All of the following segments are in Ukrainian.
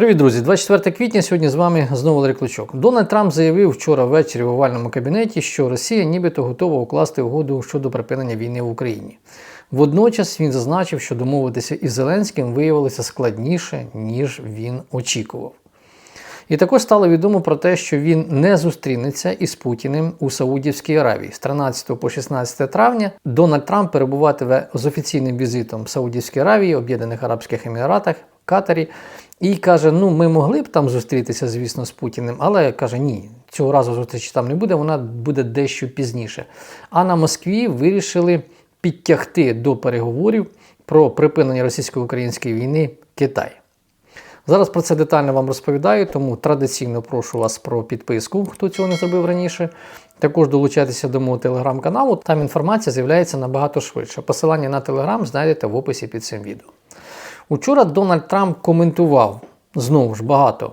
Привіт, друзі! 24 квітня. Сьогодні з вами знову Валерій Клочок. Дональд Трамп заявив вчора ввечері в овальному кабінеті, що Росія нібито готова укласти угоду щодо припинення війни в Україні. Водночас він зазначив, що домовитися із Зеленським виявилося складніше, ніж він очікував. І також стало відомо про те, що він не зустрінеться із Путіним у Саудівській Аравії. З 13 по 16 травня Дональд Трамп перебуватиме з офіційним візитом в Саудівській Аравії, Об'єднаних Арабських Еміратах, Катарі. І каже: ну, ми могли б там зустрітися, звісно, з Путіним, але каже, ні, цього разу зустрічі там не буде, вона буде дещо пізніше. А на Москві вирішили підтягти до переговорів про припинення російсько-української війни Китай. Зараз про це детально вам розповідаю, тому традиційно прошу вас про підписку, хто цього не зробив раніше. Також долучайтеся до мого телеграм-каналу, там інформація з'являється набагато швидше. Посилання на телеграм знайдете в описі під цим відео. Учора Дональд Трамп коментував знову ж багато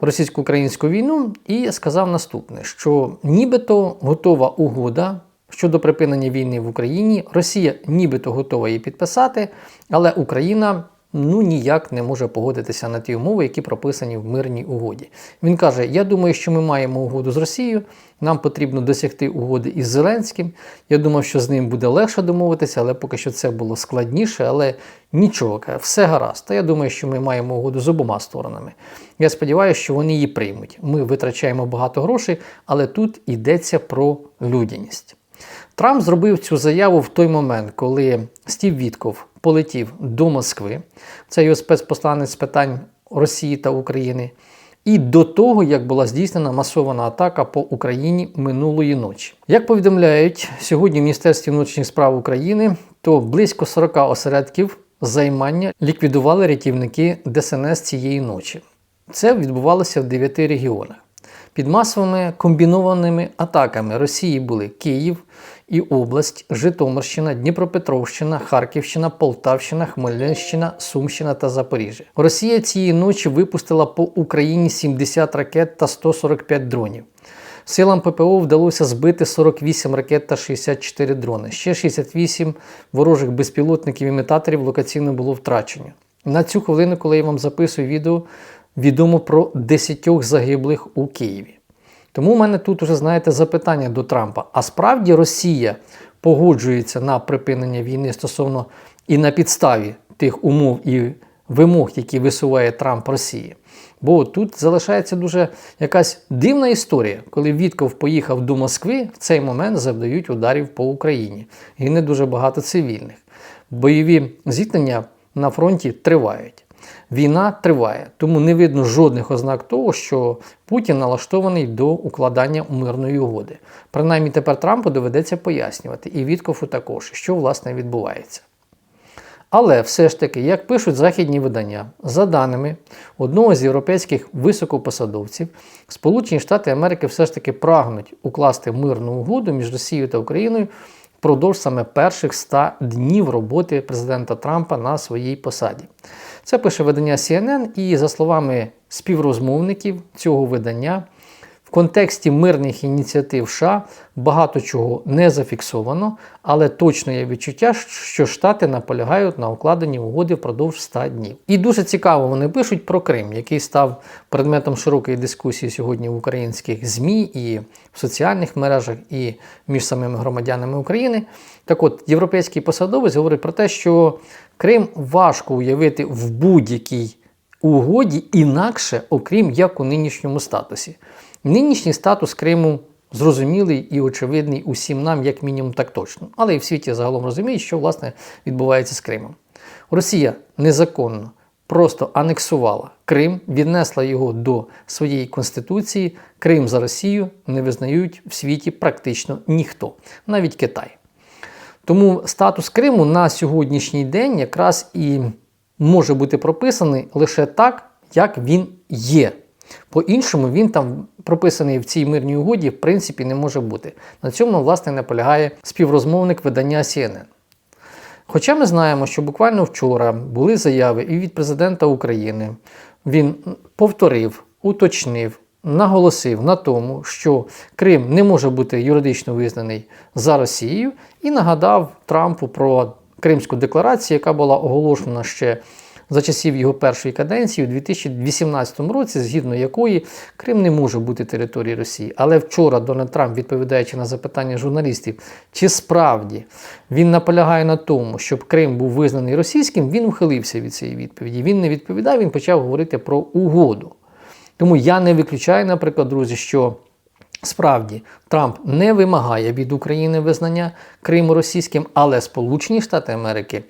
російсько-українську війну і сказав наступне: що нібито готова угода щодо припинення війни в Україні, Росія нібито готова її підписати, але Україна. Ну, ніяк не може погодитися на ті умови, які прописані в мирній угоді. Він каже: Я думаю, що ми маємо угоду з Росією, нам потрібно досягти угоди із Зеленським. Я думав, що з ним буде легше домовитися, але поки що це було складніше, але нічого, все гаразд. Та я думаю, що ми маємо угоду з обома сторонами. Я сподіваюся, що вони її приймуть. Ми витрачаємо багато грошей, але тут йдеться про людяність. Трамп зробив цю заяву в той момент, коли Стів Вітков полетів до Москви, це його спецпосланець з питань Росії та України, і до того, як була здійснена масована атака по Україні минулої ночі. Як повідомляють сьогодні в Міністерстві внутрішніх справ України, то близько 40 осередків займання ліквідували рятівники ДСНС цієї ночі. Це відбувалося в 9 регіонах. Під масовими комбінованими атаками Росії були Київ і область, Житомирщина, Дніпропетровщина, Харківщина, Полтавщина, Хмельниччина, Сумщина та Запоріжжя. Росія цієї ночі випустила по Україні 70 ракет та 145 дронів. Силам ППО вдалося збити 48 ракет та 64 дрони. Ще 68 ворожих безпілотників імітаторів локаційно було втрачено. На цю хвилину, коли я вам записую відео, відомо про 10 загиблих у Києві. Тому в мене тут уже, знаєте, запитання до Трампа. А справді Росія погоджується на припинення війни стосовно і на підставі тих умов і вимог, які висуває Трамп Росії. Бо тут залишається дуже якась дивна історія, коли Вітков поїхав до Москви, в цей момент завдають ударів по Україні. І не дуже багато цивільних. Бойові зіткнення на фронті тривають. Війна триває, тому не видно жодних ознак того, що Путін налаштований до укладання мирної угоди. Принаймні тепер Трампу доведеться пояснювати, і Віткофу також, що власне відбувається. Але все ж таки, як пишуть західні видання, за даними одного з європейських високопосадовців, Сполучені Штати Америки все ж таки прагнуть укласти мирну угоду між Росією та Україною впродовж саме перших 100 днів роботи президента Трампа на своїй посаді. Це пише видання CNN, і за словами співрозмовників цього видання, в контексті мирних ініціатив США багато чого не зафіксовано, але точно є відчуття, що Штати наполягають на укладенні угоди впродовж 100 днів. І дуже цікаво вони пишуть про Крим, який став предметом широкої дискусії сьогодні в українських ЗМІ і в соціальних мережах, і між самими громадянами України. Так от, європейський посадовець говорить про те, що Крим важко уявити в будь-якій угоді інакше, окрім як у нинішньому статусі. Нинішній статус Криму зрозумілий і очевидний усім нам, як мінімум, так точно. Але і в світі загалом розуміють, що власне відбувається з Кримом. Росія незаконно просто анексувала Крим, віднесла його до своєї конституції. Крим за Росію не визнають в світі практично ніхто, навіть Китай. Тому статус Криму на сьогоднішній день якраз і може бути прописаний лише так, як він є. По-іншому він там прописаний в цій мирній угоді, в принципі, не може бути. На цьому, власне, наполягає співрозмовник видання CNN. Хоча ми знаємо, що буквально вчора були заяви і від президента України, він повторив, уточнив, наголосив на тому, що Крим не може бути юридично визнаний за Росією, і нагадав Трампу про Кримську декларацію, яка була оголошена ще за часів його першої каденції у 2018 році, згідно якої Крим не може бути територією Росії. Але вчора Дональд Трамп, відповідаючи на запитання журналістів, чи справді він наполягає на тому, щоб Крим був визнаний російським, він ухилився від цієї відповіді. Він не відповідав, він почав говорити про угоду. Тому я не виключаю, наприклад, друзі, що справді Трамп не вимагає від України визнання Криму російським, але Сполучені Штати Америки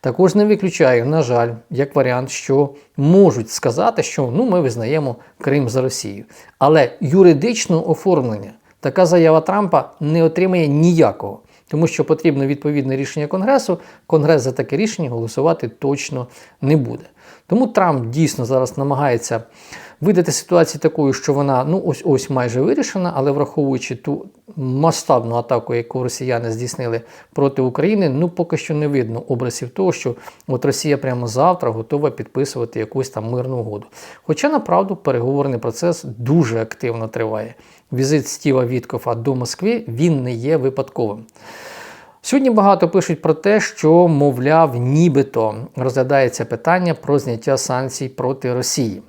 також не виключаю, на жаль, як варіант, що можуть сказати, що ну ми визнаємо Крим за Росію. Але юридичного оформлення така заява Трампа не отримає ніякого. Тому що потрібно відповідне рішення Конгресу, Конгрес за таке рішення голосувати точно не буде. Тому Трамп дійсно зараз намагається видати ситуацію такою, що вона ну ось ось майже вирішена, але враховуючи ту масштабну атаку, яку росіяни здійснили проти України, ну поки що не видно образів того, що от Росія прямо завтра готова підписувати якусь там мирну угоду. Хоча направду переговорний процес дуже активно триває. Візит Стіва Віткофа до Москви він не є випадковим. Сьогодні багато пишуть про те, що, мовляв, нібито розглядається питання про зняття санкцій проти Росії.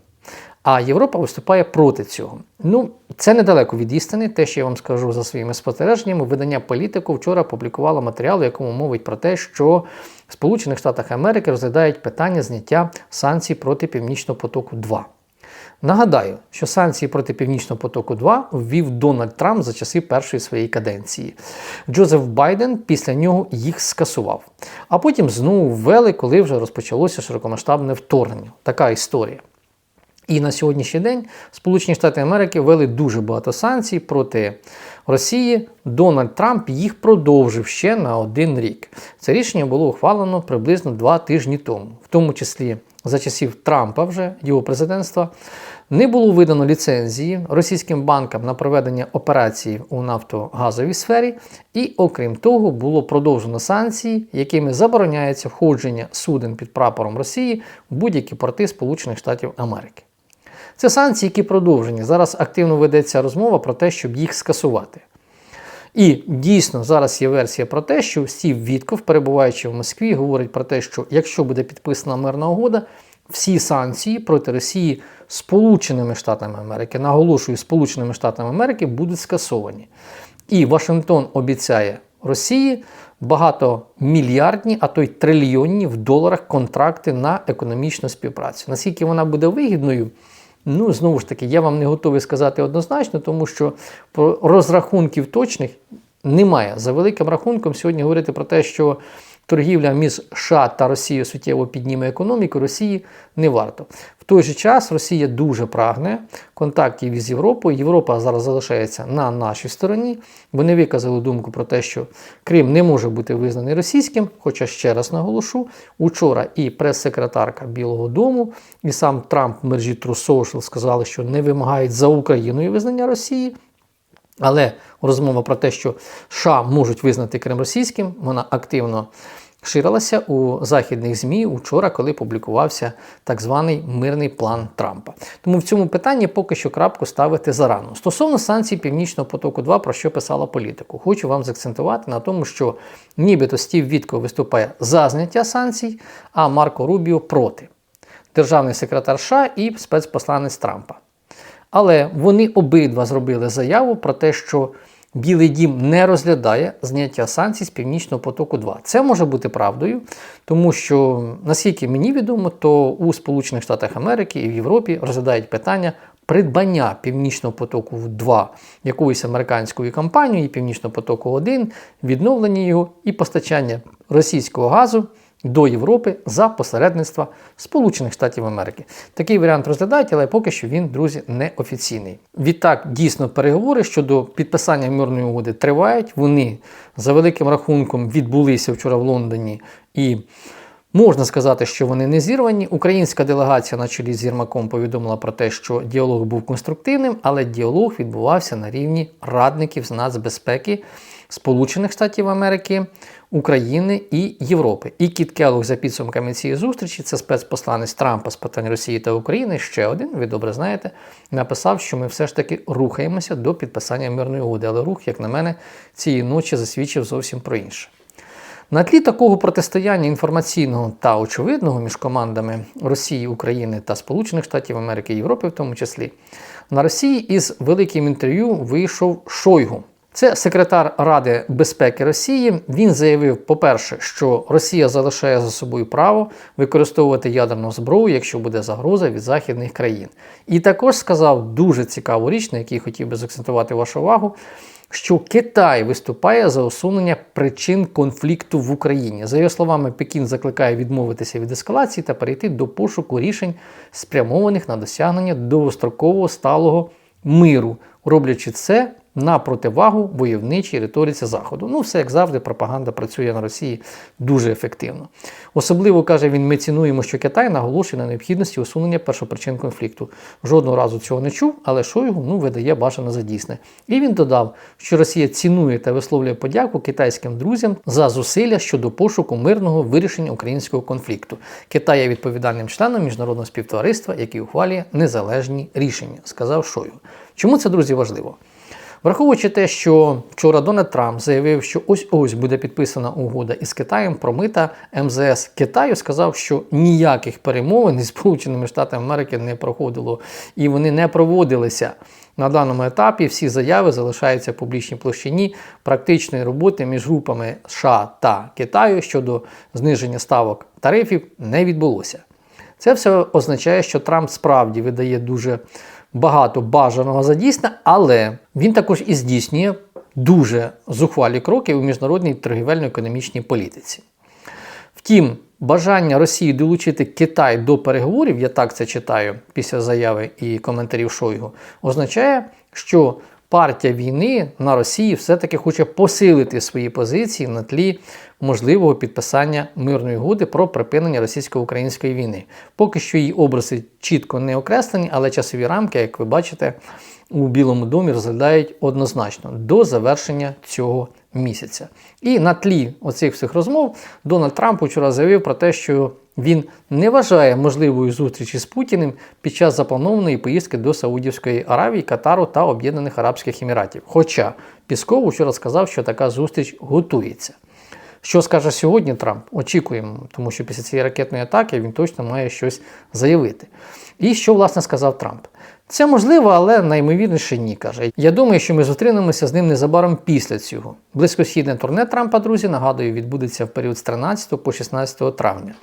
А Європа виступає проти цього. Ну, це недалеко від істини. Те, що я вам скажу за своїми спостереженнями, видання політику вчора публікувало матеріал, в якому мовить про те, що в Сполучених Штатах Америки розглядають питання зняття санкцій проти Північного потоку 2. Нагадаю, що санкції проти Північного потоку 2 ввів Дональд Трамп за часи першої своєї каденції. Джозеф Байден після нього їх скасував. А потім знову ввели, коли вже розпочалося широкомасштабне вторгнення. Така історія. І на сьогоднішній день Сполучені Штати Америки ввели дуже багато санкцій проти Росії. Дональд Трамп їх продовжив ще на один рік. Це рішення було ухвалено приблизно два тижні тому, в тому числі за часів Трампа, вже його президентства, не було видано ліцензії російським банкам на проведення операцій у нафтогазовій сфері, і, окрім того, було продовжено санкції, якими забороняється входження суден під прапором Росії в будь-які порти Сполучених Штатів Америки. Це санкції, які продовжені. Зараз активно ведеться розмова про те, щоб їх скасувати. І дійсно зараз є версія про те, що Стів Вітков, перебуваючи в Москві, говорить про те, що якщо буде підписана мирна угода, всі санкції проти Росії Сполученими Штатами Америки, наголошую, Сполученими Штатами Америки будуть скасовані. І Вашингтон обіцяє Росії багатомільярдні, а то й трильйонні в доларах контракти на економічну співпрацю. Наскільки вона буде вигідною? Ну, знову ж таки, я вам не готовий сказати однозначно, тому що про розрахунків точних немає. За великим рахунком, сьогодні говорити про те, що торгівля між США та Росією суттєво підніме економіку, Росії не варто. В той же час Росія дуже прагне контактів із Європою. Європа зараз залишається на нашій стороні. Вони виказали думку про те, що Крим не може бути визнаний російським. Хоча ще раз наголошу, учора і прес-секретарка Білого Дому, і сам Трамп в мережі True сказали, що не вимагають за Україною визнання Росії. Але розмова про те, що США можуть визнати Крим російським, вона активно ширилася у західних ЗМІ учора, коли публікувався так званий мирний план Трампа. Тому в цьому питанні поки що крапку ставити зарано. Стосовно санкцій Північного потоку, 2 про що писала політику, хочу вам заакцентувати на тому, що нібито Стів Вітко виступає за зняття санкцій, а Марко Рубіо проти. Державний секретар США і спецпосланець Трампа. Але вони обидва зробили заяву про те, що Білий дім не розглядає зняття санкцій з Північного потоку 2. Це може бути правдою, тому що, наскільки мені відомо, то у Сполучених Штатах Америки і в Європі розглядають питання придбання Північного потоку 2 якоюсь американською компанією, Північного потоку 1, відновлення його і постачання російського газу до Європи за посередництва Сполучених Штатів Америки. Такий варіант розглядають, але поки що він, друзі, не офіційний. Відтак, дійсно, переговори щодо підписання мирної угоди тривають. Вони за великим рахунком відбулися вчора в Лондоні і. Можна сказати, що вони не зірвані. Українська делегація на чолі з Єрмаком повідомила про те, що діалог був конструктивним, але діалог відбувався на рівні радників з нацбезпеки Сполучених Штатів Америки, України і Європи. І Кіт Келлог за підсумками цієї зустрічі, це спецпосланець Трампа з питань Росії та України. Ще один, ви добре знаєте, написав, що ми все ж таки рухаємося до підписання мирної угоди. Але рух, як на мене, цієї ночі засвідчив зовсім про інше. На тлі такого протистояння інформаційного та очевидного між командами Росії, України та Сполучених Штатів Америки Європи, в тому числі, на Росії із великим інтерв'ю вийшов Шойгу. Це секретар Ради безпеки Росії. Він заявив, по-перше, що Росія залишає за собою право використовувати ядерну зброю, якщо буде загроза від західних країн. І також сказав дуже цікаву річ, на якій хотів би закцентувати вашу увагу, що Китай виступає за усунення причин конфлікту в Україні. За його словами, Пекін закликає відмовитися від ескалації та перейти до пошуку рішень, спрямованих на досягнення довгострокового сталого миру, роблячи це на противагу войовничій риториці Заходу. Ну, все як завжди, пропаганда працює на Росії дуже ефективно. Особливо каже він: ми цінуємо, що Китай наголошує на необхідності усунення першопричин конфлікту. Жодного разу цього не чув, але Шойгу ну, видає бажане за дійсне. І він додав, що Росія цінує та висловлює подяку китайським друзям за зусилля щодо пошуку мирного вирішення українського конфлікту. Китай є відповідальним членом міжнародного співтовариства, який ухвалює незалежні рішення, сказав Шойгу. Чому це, друзі, важливо? Враховуючи те, що вчора Дональд Трамп заявив, що ось ось буде підписана угода із Китаєм про мита МЗС Китаю, сказав, що ніяких перемовин із Сполученими Штатами Америки не проходило і вони не проводилися. На даному етапі всі заяви залишаються в публічній площині практичної роботи між групами США та Китаю щодо зниження ставок тарифів не відбулося. Це все означає, що Трамп справді видає дуже багато бажаного задійсне, але він також і здійснює дуже зухвалі кроки у міжнародній торгівельно-економічній політиці. Втім, бажання Росії долучити Китай до переговорів, я так це читаю після заяви і коментарів Шойгу, означає, що партія війни на Росії все-таки хоче посилити свої позиції на тлі можливого підписання мирної угоди про припинення російсько-української війни. Поки що її образи чітко не окреслені, але часові рамки, як ви бачите, у Білому домі розглядають однозначно до завершення цього місяця. І на тлі оцих всіх розмов Дональд Трамп вчора заявив про те, що він не вважає можливою зустрічі з Путіним під час запланованої поїздки до Саудівської Аравії, Катару та Об'єднаних Арабських Еміратів. Хоча Пісков вчора сказав, що така зустріч готується. Що скаже сьогодні Трамп? Очікуємо, тому що після цієї ракетної атаки він точно має щось заявити. І що, власне, сказав Трамп? Це можливо, але наймовірніше ні, каже. Я думаю, що ми зустрінемося з ним незабаром після цього. Близькосхідне турне Трампа, друзі, нагадую, відбудеться в період з 13 по 16 травня.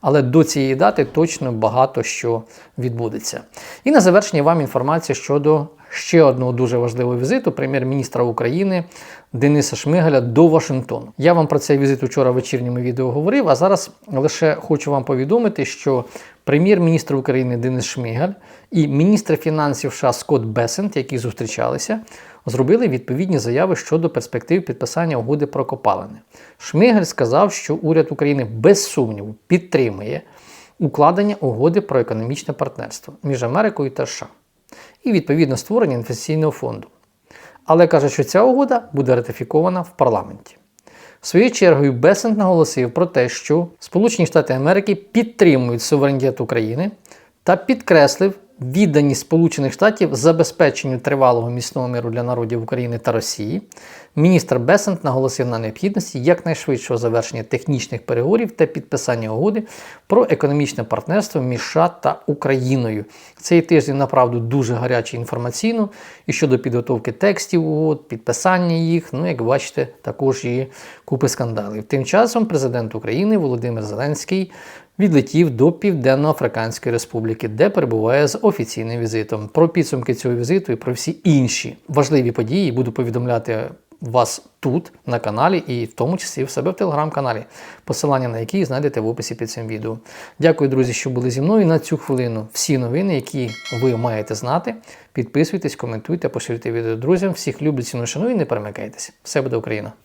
Але до цієї дати точно багато що відбудеться. І на завершення вам інформація щодо ще одного дуже важливого візиту прем'єр-міністра України Дениса Шмигаля до Вашингтону. Я вам про цей візит вчора в вечірньому відео говорив, а зараз лише хочу вам повідомити, що прем'єр-міністр України Денис Шмигаль і міністр фінансів США Скотт Бесент, які зустрічалися, зробили відповідні заяви щодо перспектив підписання угоди про копалини. Шмигаль сказав, що уряд України без сумніву підтримує укладення угоди про економічне партнерство між Америкою та США і відповідно створення інвестиційного фонду. Але каже, що ця угода буде ратифікована в парламенті. Своєю чергою Бесент наголосив про те, що Сполучені Штати Америки підтримують суверенітет України та підкреслив відданість Сполучених Штатів забезпеченню тривалого міцного миру для народів України та Росії. Міністр Бесент наголосив на необхідності якнайшвидшого завершення технічних переговорів та підписання угоди про економічне партнерство між США та Україною. Цей тиждень направду дуже гарячий інформаційно і щодо підготовки текстів угод, підписання їх. Ну, як бачите, також і купи скандалів. Тим часом президент України Володимир Зеленський відлетів до Південно-Африканської Республіки, де перебуває з офіційним візитом. Про підсумки цього візиту і про всі інші важливі події буду повідомляти вас тут на каналі, і в тому числі в себе в телеграм-каналі, посилання на який знайдете в описі під цим відео. Дякую, друзі, що були зі мною на цю хвилину. Всі новини, які ви маєте знати, підписуйтесь, коментуйте, поширюйте відео друзям. Всіх люблю, ціну шаную і не перемикайтесь. Все буде Україна!